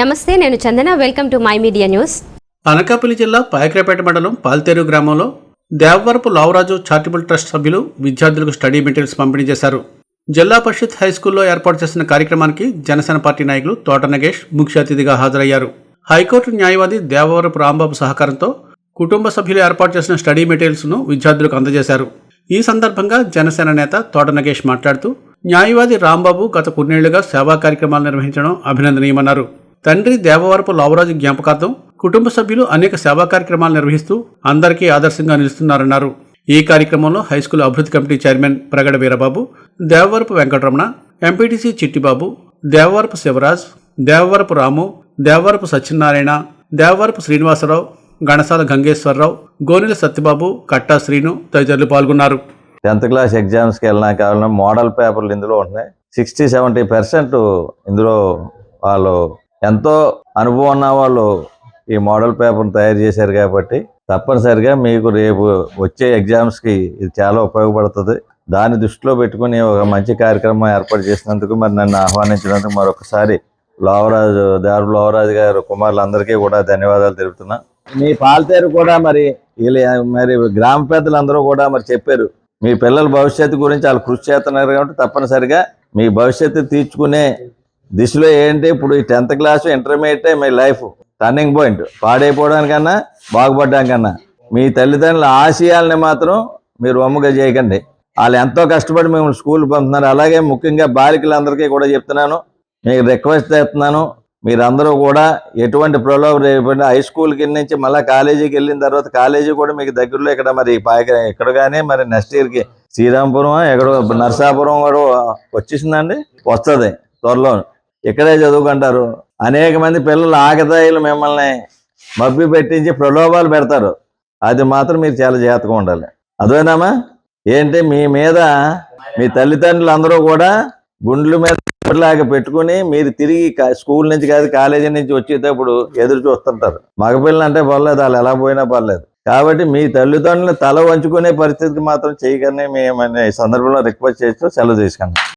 నమస్తే నేను Chandana. Welcome to my media news Anakapalli జిల్లా పాయకరాపేట మండలం పాల్తేరు గ్రామంలో దేవవరపు లావరాజు చారిటబుల్ ట్రస్ట్ సభ్యులు విద్యార్థులకు స్టడీ మెటీరియల్స్ పంపిణీ చేశారు. జిల్లా పరిషత్ హై స్కూల్లో ఏర్పాటు చేసిన కార్యక్రమానికి జనసేన పార్టీ నాయకులు తోట నగేష్ ముఖ్య అతిథిగా హాజరయ్యారు. హైకోర్టు న్యాయవాది దేవవరపు రాంబాబు సహకారంతో కుటుంబ సభ్యులు ఏర్పాటు చేసిన స్టడీ మెటీరియల్స్ను విద్యార్థులకు అందజేశారు. ఈ సందర్భంగా జనసేన నేత తోట నగేష్ మాట్లాడుతూ న్యాయవాది రాంబాబు గత కొన్నేళ్ళుగా సేవా కార్యక్రమాలు నిర్వహించడం అభినందనీయమన్నారు. తండ్రి దేవవరపు లావరాజు జ్ఞాపకార్థం కుటుంబ సభ్యులు అనేక సేవా కార్యక్రమాలు నిర్వహిస్తూ అందరికీ ఆదర్శంగా నిలుస్తున్నారన్నారు. ఈ కార్యక్రమంలో హైస్కూల్ అభివృద్ధి committee chairman Pragada Veerababu Devavarapu Venkataramana MPTC Chittibabu Devavarapu Shivaraj Devavarapu Ramu Devavarapu Satyanarayana Devavarapu Srinivasarao Ganasala Gangeswararao Gonela Satyababu Katta Srinu తదితరులు పాల్గొన్నారు. టెన్త్ క్లాస్ ఎగ్జామ్స్కి వెళ్ళినా కావాలన్నా మోడల్ పేపర్లు ఇందులో ఉంటున్నాయి. సిక్స్టీ సెవెంటీ పర్సెంట్ ఇందులో వాళ్ళు ఎంతో అనుభవం ఉన్న వాళ్ళు ఈ మోడల్ పేపర్ని తయారు చేశారు కాబట్టి తప్పనిసరిగా మీకు రేపు వచ్చే ఎగ్జామ్స్కి ఇది చాలా ఉపయోగపడుతుంది. దాన్ని దృష్టిలో పెట్టుకుని ఒక మంచి కార్యక్రమం ఏర్పాటు చేసినందుకు మరి నన్ను ఆహ్వానించినందుకు మరొకసారి లోవరాజు దారు లోవరాజు గారు కుమారులందరికీ కూడా ధన్యవాదాలు తెలుపుతున్నా. మీ పాలతేరు కూడా మరి వీళ్ళు మరి గ్రామ పెద్దలందరూ కూడా మరి చెప్పారు మీ పిల్లల భవిష్యత్తు గురించి వాళ్ళు కృషి చేస్తున్నారు కాబట్టి తప్పనిసరిగా మీ భవిష్యత్తు తీర్చుకునే దిశలో ఏంటి? ఇప్పుడు ఈ టెన్త్ క్లాస్ ఇంటర్మీడియట్ మీ లైఫ్. Turning point. పాడైపోవడానికన్నా బాగుపడడానికన్నా. మీ తల్లిదండ్రుల ఆశయాలని మాత్రం మీరు వమ్ముగా చేయకండి. వాళ్ళు ఎంతో కష్టపడి మిమ్మల్ని స్కూల్ పంపుతున్నారు. అలాగే ముఖ్యంగా బాలికలందరికీ కూడా చెప్తున్నాను. మీకు రిక్వెస్ట్ చేస్తున్నాను. మీరందరూ కూడా ఎటువంటి ప్రలోభం రేపండి హై స్కూల్ కింద నుంచి మళ్ళీ కాలేజీకి వెళ్ళిన తర్వాత కాలేజీ కూడా మీకు దగ్గరలో ఇక్కడ మరి ఇక్కడ కానీ మరి నెక్స్ట్ ఇయర్కి శ్రీరాంపురం ఎక్కడో నర్సాపురం కూడా వచ్చేసిందండి? వస్తుంది త్వరలో ఇక్కడే చదువుకుంటారు. అనేక మంది పిల్లలు ఆగదాయిలు మిమ్మల్ని మబ్బి పెట్టించి ప్రలోభాలు పెడతారు. అది మాత్రం మీరు చాలా జాగ్రత్తగా ఉండాలి. అదేనామా ఏంటి? మీ మీద మీ తల్లిదండ్రులు అందరూ కూడా గుండ్ల మీద లాగా పెట్టుకుని మీరు తిరిగి కా- స్కూల్ నుంచి కాదు కాలేజీ నుంచి వచ్చేటప్పుడు ఎదురు చూస్తుంటారు. మగపిల్లలు అంటే పర్లేదు వాళ్ళు ఎలా పోయినా పర్లేదు. కాబట్టి మీ తల్లిదండ్రులు తల వంచుకునే పరిస్థితికి మాత్రం చేయకనే మేము ఈ సందర్భంలో రిక్వెస్ట్ చేస్తూ సెలవు తీసుకున్నాం